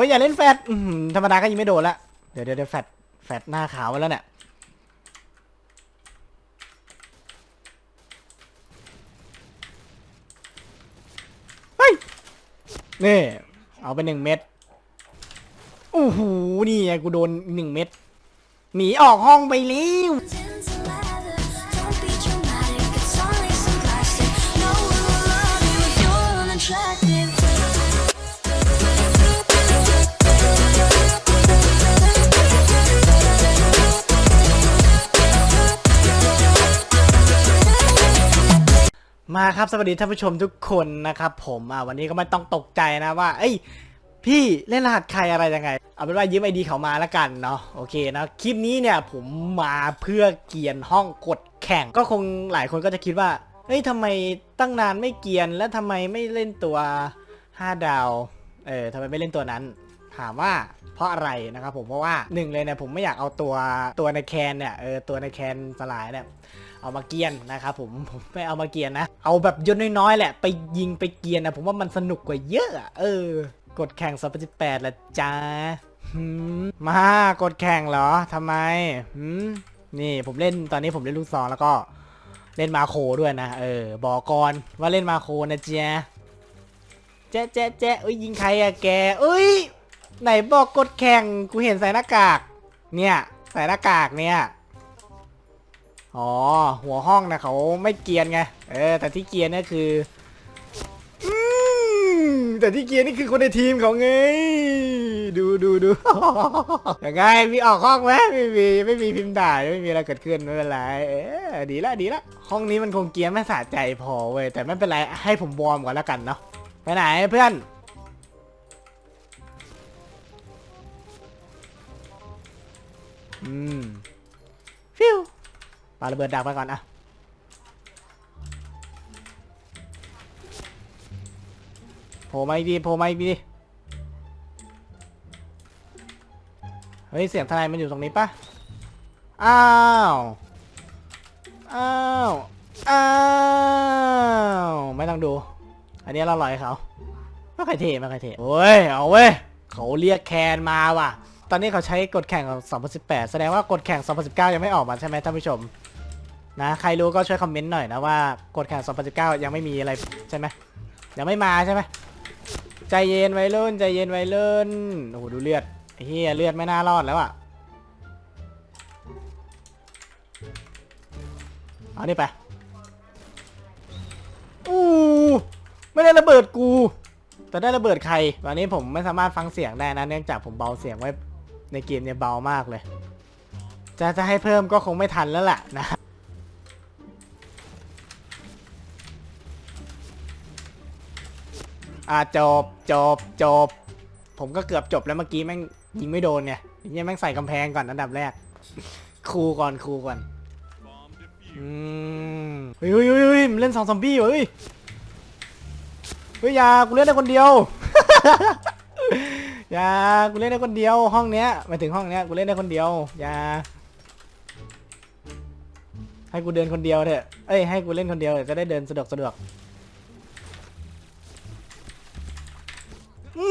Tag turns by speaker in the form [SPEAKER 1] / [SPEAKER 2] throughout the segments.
[SPEAKER 1] อ้ยอย่าเล่นแฟดธรรมดาก็ยิงไม่โดนละเดี๋ยวเดี๋ยวเดี๋ยวแฟดแฟดหน้าขาวมาแล้วเนี่ย เฮ้ย นี่ เอาไปหนึ่งเม็ดโอ้โหนี่ไงกูโดนหนึ่งเม็ด หนีออกห้องไปแล้ว ครับสวัสดีท่านผู้ชมทุกคนนะครับผมอ่าวันนี้ก็ไม่ต้องตกใจนะว่า เอ้ยพี่เล่นรหัสใครอะไรยังไง เอาเป็นว่ายืมไอดีเขามาแล้วกันเนาะโอเคนะคลิปนี้เนี่ยผมมาเพื่อเกียนห้องกดแข่งก็คงหลายคนก็จะคิดว่าเฮ้ยทำไมตั้งนานไม่เกียนแล้วทำไมไม่เล่นตัว 5 ดาวเออทำไมไม่เล่นตัวนั้น ถามว่าเพราะอะไรนะครับผมเพราะว่าหนึ่งเลยเนี่ยผมไม่อยากเอาตัวตัวในแคนเนี่ยเออตัวในแคนสลายเนี่ยเอามาเกียนนะครับผมผมไม่เอามาเกียนนะ เอาแบบยนน้อยๆแหละไปยิงไปเกียนนะผมว่ามันสนุกกว่าเยอะเออกดแข่ง2018ละจ้ามากดแข่งเหรอทำไมหืมนี่ผมเล่นตอนนี้ผมเล่นลูกซองแล้วก็เล่นมาโคด้วยนะ เออ บอกก่อนว่าเล่นมาโคนะเจ๊ะแจ๊ะแจ๊ะแจ๊เอ้ยยิงใครอะแกเอ้ย ไหนบอกกดแข่งกูเห็นใส่หน้ากาก เนี่ย ใส่หน้ากากเนี่ย อ๋อ หัวห้องนะเขาไม่เกียนไง เออ แต่ที่เกียนนี่คืออืมแต่ที่เกียนนี่คือคนในทีมเขาไง ดูดูดูยังไงมีออกห้องไหมไม่มีไม่มีพิมพ์ด่าไม่มีอะไรเกิดขึ้นไม่เป็นไร เออดีละดีละห้องนี้มันคงเกียนไม่สะใจพอเว้ยแต่ไม่เป็นไรให้ผมวอร์มก่อนแล้วกันเนาะไปไหนเพื่อน อืม ฟิวปาระเบิดดักไปก่อนอะโผล่มาอีกดีโผล่มาอีกดีเฮ้ย เสียงทนายมันอยู่ตรงนี้ปะอ้าว อ้าว อ้าว ไม่ต้องดู อันนี้เราลอยเขาไม่ค่อยเทไม่ค่อยเทโอ้ย เอาเว้ย เขาเรียกแคนมาว่ะ ตอนนี้เขาใช้กฎแข่งของ 2018 แสดงว่ากฎแข่ง 2019 ยังไม่ออกมาใช่ไหมท่านผู้ชม นะ ใครรู้ก็ช่วยคอมเมนต์หน่อยนะว่ากฎแข่ง 2019 ยังไม่มีอะไรใช่ไหมยังไม่มาใช่ไหมใจเย็นไวรุ่นใจเย็นไวรุ่นโอ้โหดูเลือดไอ้เฮียเลือดไม่น่ารอดแล้วอะเอานี่ไปอู้ไม่ได้ระเบิดกู แต่ได้ระเบิดใครตอนนี้ผมไม่สามารถฟังเสียงได้นะเนื่องจากผมเบาเสียงไว้ ในเกมเนี่ยเบามากเลย จะจะให้เพิ่มก็คงไม่ทันแล้วแหละนะอ่าจบจบจบ ผมก็เกือบจบแล้วเมื่อกี้แม่งยิงไม่โดนไงยังแม่งใส่กำแพงก่อนอันดับแรกครูก่อนครูก่อนอืมเฮ้ยเฮ้ยเฮ้ยมันเล่นสองซอมบี้เหรอเฮ้ยเฮ้ยอยากูเล่นได้คนเดียว อย่ากูเล่นได้คนเดียวห้องเนี้ยหมายถึงห้องเนี้ยกูเล่นได้คนเดียวอย่าให้กูเดินคนเดียวเถอะเอ้ยให้กูเล่นคนเดียวจะได้เดินสะดวกสะดวกอื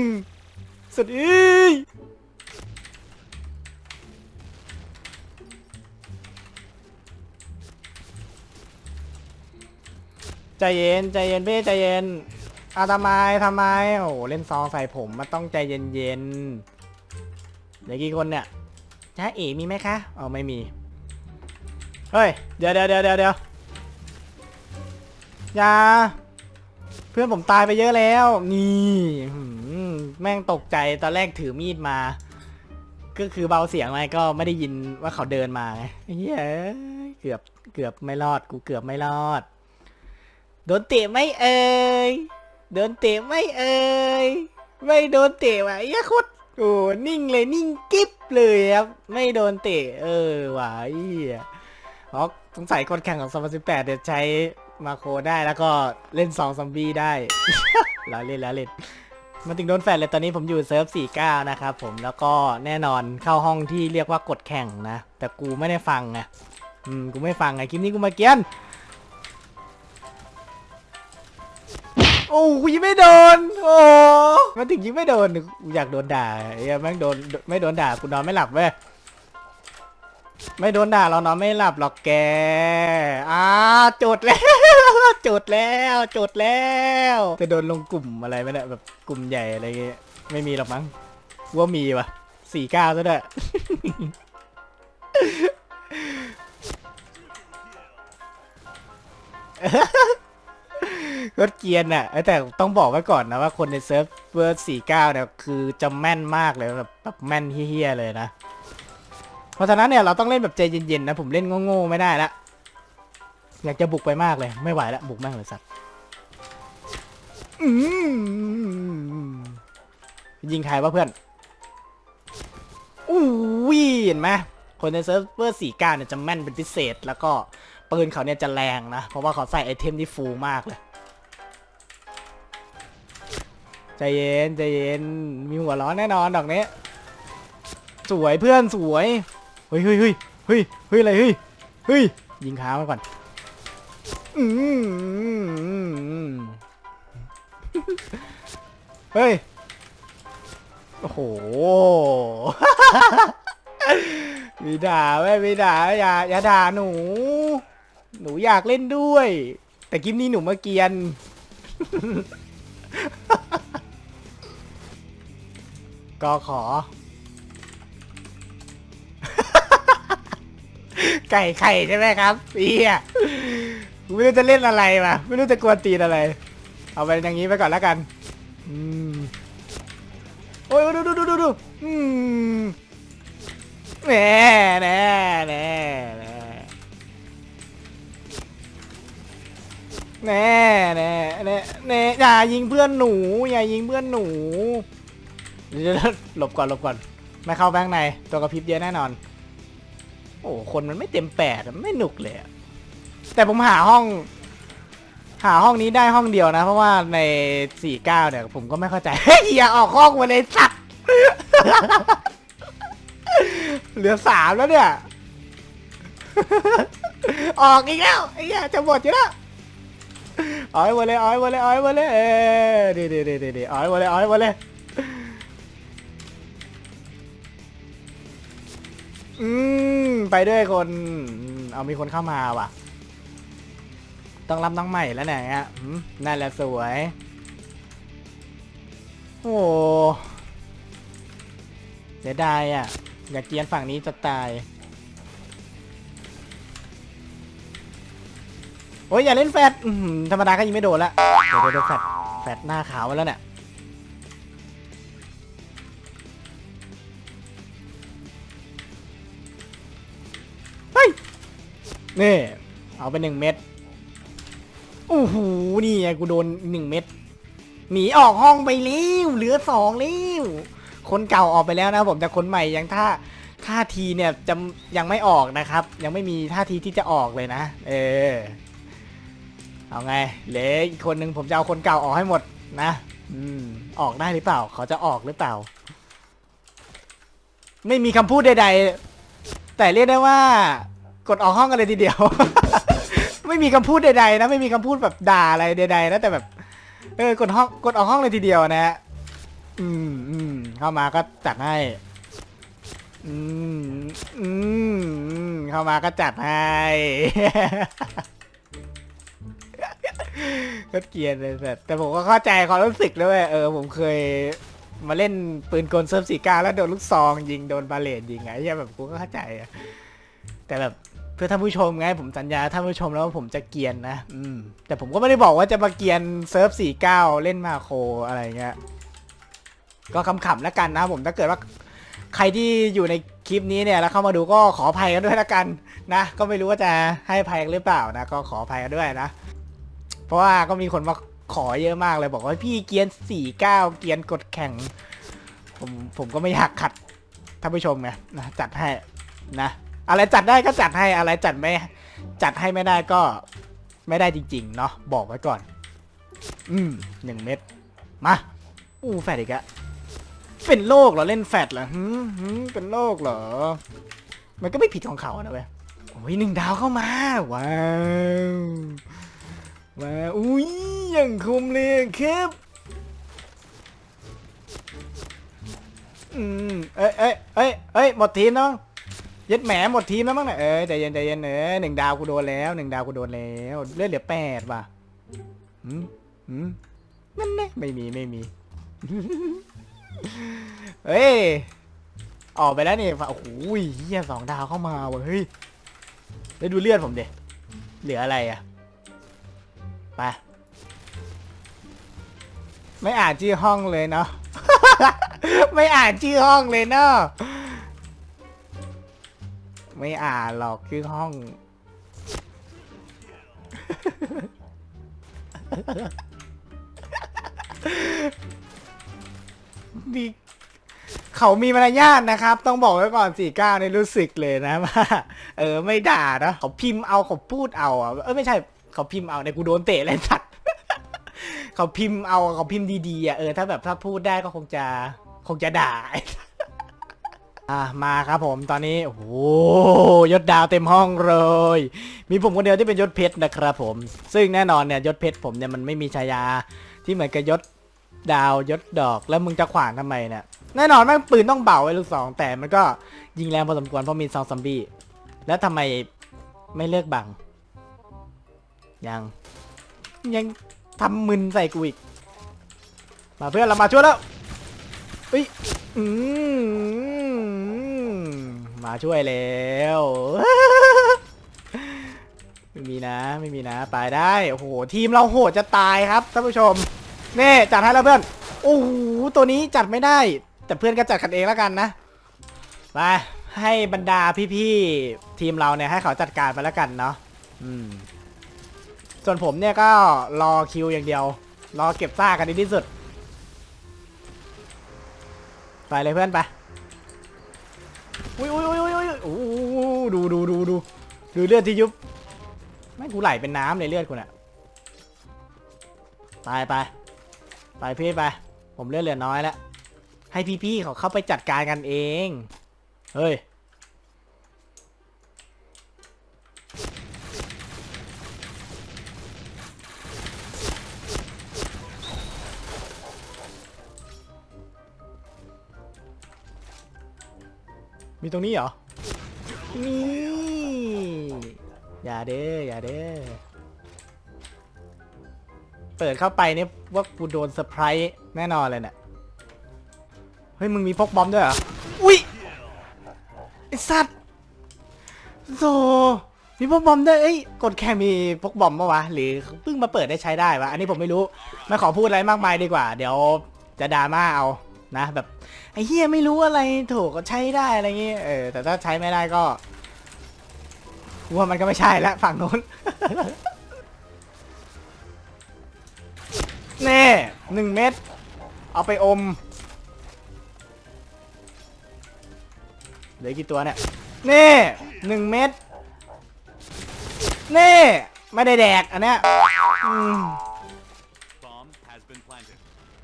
[SPEAKER 1] มสุดอีใจเย็นใจเย็นพี่ใจเย็น อาทำไมทำไม โอ้โหเล่นซองใส่ผมมันต้องใจเย็นเย็นๆเดี๋ยวกี่คนเนี่ยจ้าเอ๋มีไหมคะอ๋อไม่มี เฮ้ย เดี๋ยวเดี๋ยวเดี๋ยวเดี๋ยวเดี๋ยวอย่าเพื่อนผมตายไปเยอะแล้ว นี่แม่งตกใจตอนแรกถือมีดมา ก็คือเบาเสียงไว้ก็ไม่ได้ยินว่าเขาเดินมาไงเฮ้ยเกือบเกือบไม่รอด กูเกือบไม่รอด โดนเตะไม่เอ่ย โดนเตะไม่เอ่ยไม่โดนเตะว่ะเหี้ยโคตรโอ้นิ่งเลยนิ่งกิ๊บเลยครับไม่โดนเตะเออว่ะเหี้ยเพราะสงสัยคนแข่งของ2018เดี๋ยวใช้มาโคได้แล้วก็เล่นซองซอมบี้ได้ล้อเล่นล้อเล่นมาถึงโดนแฟนเลยตอนนี้ผมอยู่เซิร์ฟ49 นะครับผมแล้วก็แน่นอนเข้าห้องที่เรียกว่ากดแข่งนะ แต่กูไม่ได้ฟังไงอืมกูไม่ฟังไงคลิปนี้กูมาเกียน โอ้กูยังไม่โดน โอ้มันถึงยิงไม่โดนกูอยากโดนด่าไอ้แม่งโดนไม่โดนด่ากูนอนไม่หลับเว้ยไม่โดนด่าเรานอนไม่หลับหรอกแกอ้าจดแล้วจดแล้วจดแล้วจะโดนลงกลุ่มอะไรไหมเนี่ยแบบกลุ่มใหญ่อะไรเงี้ยไม่มีหรอกมั้งว่ามีวะสี่เก้าซะด้วย รถเกียร์น่ะเอ้ยแต่ต้องบอกไว้ก่อนนะว่าคนในเซิร์ฟเวอร์49เก้าเนี่ยคือจะแม่นมากเลยแบบแบบแม่นเฮี้ยๆเลยนะ เพราะฉะนั้นเนี่ยเราต้องเล่นแบบใจเย็นๆนะผมเล่นโง่ๆไม่ได้ละอยากจะบุกไปมากเลย ไม่ไหวละบุกแม่งเลยสัตว์ยิงใครวะเพื่อนอู้วเห็นไหมคนในเซิร์ฟเวอร์49เก้าเนี่ยจะแม่นเป็นพิเศษ แล้วก็ปืนเขาเนี่ยจะแรงนะ เพราะว่าเขาใส่ไอเทมที่ฟูมากเลย ใจเย็นใจเย็นมีหัวร้อนแน่นอนดอกนี้ สวยเพื่อนสวยเฮ้ยเฮ้ยเฮ้ยเฮ้ยเฮ้ยอะไรเฮ้ยเฮ้ยยิงขามาก่อนเฮ้ยโอ้โหมีด่าไว้ยมีด่าอย่าอย่าด่าหนู หนูอยากเล่นด้วย แต่คลิปนี้หนูมาเกียน ก็ขอ ไก่ไข่ใช่ไหมครับเฮียไม่รู้จะเล่นอะไรวะไม่รู้จะกวนตีนอะไร เอาไปอย่างนี้ไปก่อนแล้วกัน อืมโอ้ยดูดูดูดูดูอืมแหน่แหน่แหน่แหน่แหน่แหน่แหน่อย่ายิงเพื่อนหนู อย่ายิงเพื่อนหนู เดี๋ยวหลบก่อนหลบก่อน ไม่เข้าแบงค์ในตัวกระพริบเยอะแน่นอน โอ้คนมันไม่เต็มแปดไม่หนุกเลยแต่ผมหาห้อง หาห้องนี้ได้ห้องเดียวนะ เพราะว่าในสี่เก้าเนี่ยผมก็ไม่เข้าใจเฮ้ยออกห้องมาเลยสัตว์เหลือสามแล้วเนี่ย ออกอีกแล้วไอ้เหี้ยจะหมดอยู่แล้วเอ้อยมาเลยอ้อยมาเลยอ้อยมาเลยเออดีดีดีดีดีเอ้อยมาเลยอ้อยมาเลย อืมไปด้วยคนอืมเอามีคนเข้ามาว่ะ ต้องรับน้องใหม่แล้วเนี่ยอืมนั่นแหละสวย โอ้เสียดายอะ อยากเกรียนฝั่งนี้จะตาย โอ้ยอย่าเล่นแฟดอื้อหือธรรมดาก็ยิงไม่โดนละเดี๋ยวเดี๋ยวแฟดแฟดหน้าขาวมาแล้วเนี่ย นี่เอาไปหนึ่งเม็ดโอ้โหนี่ไงกูโดนหนึ่งเม็ดหนีออกห้องไปแล้วเหลือสองแล้วคนเก่าออกไปแล้วนะผมแต่คนใหม่ยังท่าท่าทีเนี่ยจะยังไม่ออกนะครับ ยังไม่มีท่าทีที่จะออกเลยนะ เออเอาไงเหลืออีกคนหนึ่งผมจะเอาคนเก่าออกให้หมดนะ อืมออกได้หรือเปล่า เขาจะออกหรือเปล่า ไม่มีคำพูดใด ๆ แต่เรียกได้ว่า กดออกห้องกันเลยทีเดียว ไม่มีคำพูดใดๆนะไม่มีคำพูดแบบด่าอะไรใดๆนะแต่แบบ เออกดห้องกดออกห้องเลยทีเดียวนะฮะอืมอืมเข้ามาก็จัดให้อืมอืมอืมเข้ามาก็จัดให้ ก็เกลียนเลยแต่แต่ผมก็เข้าใจความรู้สึกด้วยเออผมเคยมาเล่นปืนกลเซิร์ฟสีกาแล้วโดนลูกซองยิงโดนบาเลตยิงไงเหี้ยแบบกูก็เข้าใจอะแต่แบบ เพื่อท่านผู้ชมไงผมสัญญาท่านผู้ชมแล้วว่าผมจะเกียนนะ อืม แต่ผมก็ไม่ได้บอกว่าจะมาเกียนเซิร์ฟสี่เก้าเล่นมาโคอะไรเงี้ย ก็ขำๆแล้วกันนะผมถ้าเกิดว่าใครที่อยู่ในคลิปนี้เนี่ยแล้วเข้ามาดูก็ขออภัยกันด้วยแล้วกันนะ ก็ไม่รู้ว่าจะให้อภัยกันหรือเปล่านะ ก็ขออภัยกันด้วยนะ เพราะว่าก็มีคนมาขอเยอะมากเลยบอกว่าพี่เกียนสี่เก้าเกียนกดแข่ง ผมผมก็ไม่อยากขัดท่านผู้ชมไงนะจัดให้นะ อะไรจัดได้ก็จัดให้อะไรจัดไม่จัดให้ไม่ได้ก็ไม่ได้จริง ๆ เนาะบอกไว้ก่อน อืมหนึ่งเม็ดมาอู้แฟดอีกอะเป็นโรคเหรอเล่นแฟดเหรอหืมเป็นโรคเหรอ มันก็ไม่ผิดของเขานะเว้ยโอ้ยหนึ่งดาวเข้ามา ว้าวว้าวอุ้ยอย่างคมเลยครับอืมเอ้ยเอ้ยเอ้ยเอ้ยหมดทีมแล้วมั้ง ยัดแหมหมดทีมแล้วมั้งเนี่ยเอ้ใจเย็นใจเย็นเอ้หนึ่งดาวกูโดนแล้วหนึ่งดาวกูโดนแล้วเลือดเหลือแปดว่ะหืมหืมนั่นแน่ไม่มีไม่มีเฮ้ยออกไปแล้วนี่โอ้โหเฮียสองดาวเข้ามาเว้ยเฮ้ยแล้วดูเลือดผมเด็เหลืออะไรอะไปไม่อ่านชื่อห้องเลยเนาะไม่อ่านชื่อห้องเลยเนาะ ไม่อ่านหรอกชื่อห้องมีเขามีมารยาทนะครับ ต้องบอกไว้ก่อนสี่เก้าในรู้สึกเลยนะว่าเออ ไม่ด่านะเขาพิมพ์เอาเขาพูดเอาอะเออไม่ใช่เขาพิมพ์เอาในกูโดนเตะเลยสัตว์เขาพิมพ์เอาเขาพิมพ์ดีๆอะเออถ้าแบบถ้าพูดได้ก็คงจะคงจะด่า อะมาครับผมตอนนี้โอ้โหยศดาวเต็มห้องเลย มีผมคนเดียวที่เป็นยศเพชรนะครับผม ซึ่งแน่นอนเนี่ยยศเพชรผมเนี่ยมันไม่มีฉายาที่เหมือนกับยศดาวยศดอกแล้วมึงจะขวางทำไมเนี่ยแน่นอนแม่งปืนต้องเบาไว้ลูกสองแต่มันก็ยิงแรงพอสมควรเพราะมีซองซอมบี้แล้วทำไมไม่เลือกบัง ยัง ยังทำมึนใส่กูอีกมาเพื่อนเรามาช่วยแล้วเฮ้ยอืม มาช่วยแล้วไม่มีนะไม่มีนะไปได้ โอ้โหทีมเราโหดจะตายครับท่านผู้ชมนี่จัดให้แล้วเพื่อนโอ้โหตัวนี้จัดไม่ได้ แต่เพื่อนก็จัดกันเองแล้วกันนะไปให้บรรดาพี่ๆทีมเราเนี่ยให้เขาจัดการไปแล้วกันเนาะอืมส่วนผมเนี่ยก็รอคิวอย่างเดียว รอเก็บซ่ากกันดีที่สุด ไปเลยเพื่อนไป อุ้ยอุ้ยอุ้ยอุ้ยอุยโอ้ดูดูดูดูดูเลือดที่ยุบไม่กูไหลเป็นน้ำเลยเลือดกูน่ะตายไปไปพี่ไป ผมเลือดเหลือน้อยแล้วให้พี่ๆเขาเข้าไปจัดการกันเอง เฮ้ย มีตรงนี้เหรอ นี่ อย่าเด้ อย่าเด้อเปิดเข้าไปเนี่ยว่ากูโดนเซอร์ไพรส์แน่นอนเลยเนี่ย เฮ้ย มึงมีพกบอมด้วยเหรอ อุ้ย ไอสัตว์โซมีพกบอมด้วยเอ้ย กดแค่มีพกบอมปะวะ หรือเพิ่งมาเปิดได้ใช้ได้วะ อันนี้ผมไม่รู้ ไม่ขอพูดอะไรมากมายดีกว่า เดี๋ยวจะดราม่าเอา นะแบบไอ้เฮียไม่รู้อะไรถูกก็ใช้ได้อะไรเงี้ยเออแต่ถ้าใช้ไม่ได้ก็กูว่ามันก็ไม่ใช่แล้วฝั่งนู้นแน่หนึ่งเม็ดเอาไปอมเหลือกี่ตัวเนี่ยเน่หนึ่งเม็ดเน่ไม่ได้แดกอันเนี้ย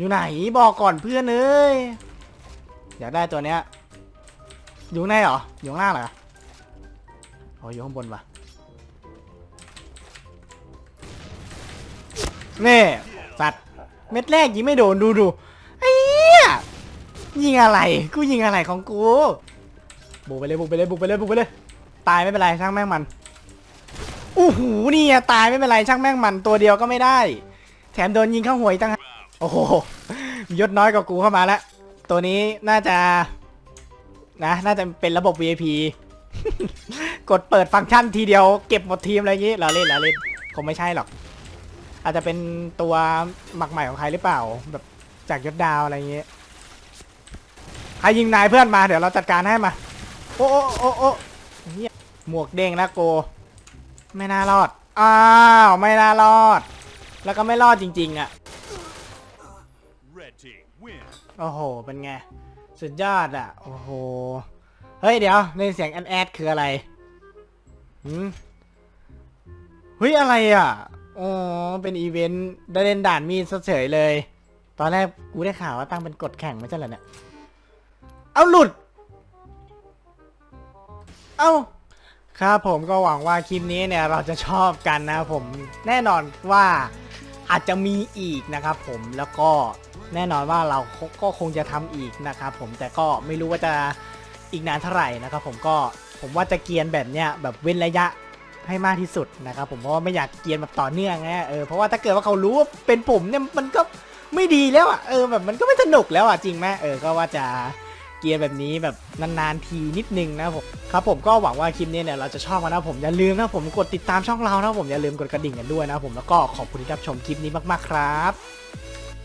[SPEAKER 1] อยู่ไหนบอกก่อนเพื่อนเอ้ยอยากได้ตัวเนี้ยอยู่ข้างในเหรออยู่ข้างล่างเหรออ๋ออยู่ข้างบนวะนี่สัตว์เม็ดแรกยิงไม่โดนดูดูไอ้เหี้ยยิงอะไรกูยิงอะไรของกูบุกไปเลยบุกไปเลยบุกไปเลยบุกไปเลยตายไม่เป็นไรช่างแม่งมันอู้หูนี่อะตายไม่เป็นไรช่างแม่งมันตัวเดียวก็ไม่ได้ แถมโดนยิงเข้าหัวอีกตั้ง โอ้โหยศน้อยกว่ากูเข้ามาแล้ว ตัวนี้น่าจะ นะ น่าจะเป็นระบบ VIP กดเปิดฟังก์ชันทีเดียวเก็บหมดทีมอะไรอย่างงี้เราเล่นเราเล่นคงไม่ใช่หรอก อาจจะเป็นตัวหมักใหม่ของใครหรือเปล่า แบบจากยศดาวอะไรอย่างงี้ใครยิงนายเพื่อนมาเดี๋ยวเราจัดการให้มา โอ้โอ้โอ้โอ้เหี้ยหมวกเด้งนะโก ไม่น่ารอด อ้าว ไม่น่ารอด แล้วก็ไม่รอดจริง ๆ อะ โอ้โห เป็นไง สุดยอดอะ โอ้โห เฮ้ย เดี๋ยว ในเสียงแอนแอดคืออะไรหืมเฮ้ย อะไรอะ อ๋อ เป็นอีเวนต์ได้เล่นด่านมีดเฉยเลย ตอนแรกกูได้ข่าวว่าตั้งเป็นกฎแข่งไม่ใช่เหรอเนี่ย เอาหลุด เอาครับผมก็หวังว่าคลิปนี้เนี่ยเราจะชอบกันนะผม แน่นอนว่าอาจจะมีอีกนะครับผมแล้วก็ แน่นอนว่าเราก็คงจะทำอีกนะครับผมแต่ก็ไม่รู้ว่าจะอีกนานเท่าไหร่นะครับผมก็ผมว่าจะเกียนแบบเนี้ยแบบเว้นระยะให้มากที่สุดนะครับผมเพราะว่าไม่อยากเกียนแบบต่อเนื่องไงเออเพราะว่าถ้าเกิดว่าเขารู้ว่าเป็นผมเนี่ยมันก็ไม่ดีแล้วอะเออแบบมันก็ไม่สนุกแล้วอะจริงไหมเออก็ว่าจะเกียนแบบนี้แบบนานๆทีนิดนึงนะผมครับผมก็หวังว่าคลิปนี้เนี่ยเราจะชอบกันนะผมอย่าลืมนะผมกดติดตามช่องเรานะผมอย่าลืมกดกระดิ่งกันด้วยนะผมแล้วก็ขอบคุณที่รับชมคลิปนี้มากๆครับ